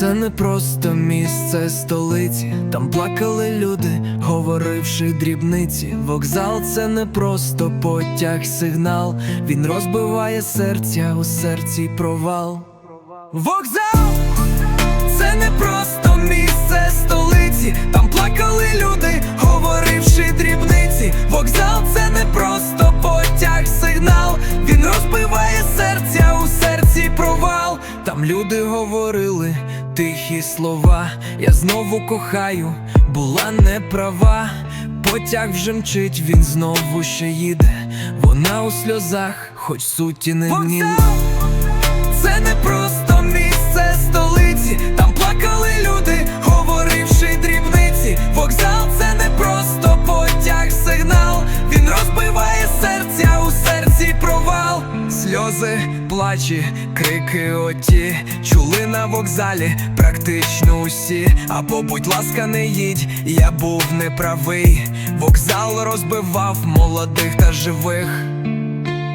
це не просто місце столиці. Там плакали люди, говоривши дрібниці. Вокзал це не просто потяг, сигнал. Він розбиває серця, у серці провал. Вокзал це не просто Там люди говорили тихі слова. Я знову кохаю, була не права. Потяг вже мчить, він знову ще їде. Вона у сльозах, хоч суті не вніде. Плачі, крики оті чули на вокзалі практично усі. Або будь ласка, не їдь, я був неправий. Вокзал розбивав молодих та живих.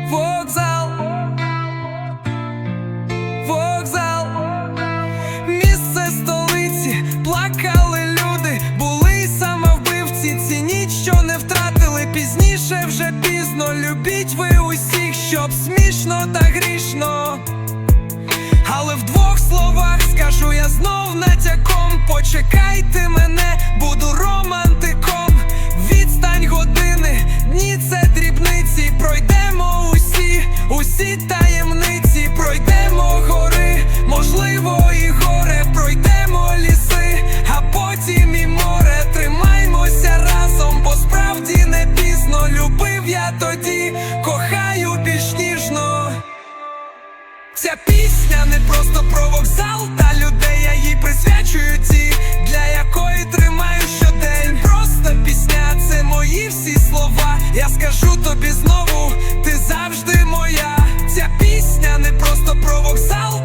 Вокзал вокзал, місце столиці, плакали люди, були й самовбивці, цініть, що не втратили пізніше, вже пізно. Любіть ви усіх, щоб смішно та грішно. Але в двох словах Ця пісня не просто про вокзал та людей, я їй присвячую ті, для якої тримаю щодень. Просто пісня, це мої всі слова. Я скажу тобі знову, ти завжди моя. Ця пісня не просто про вокзал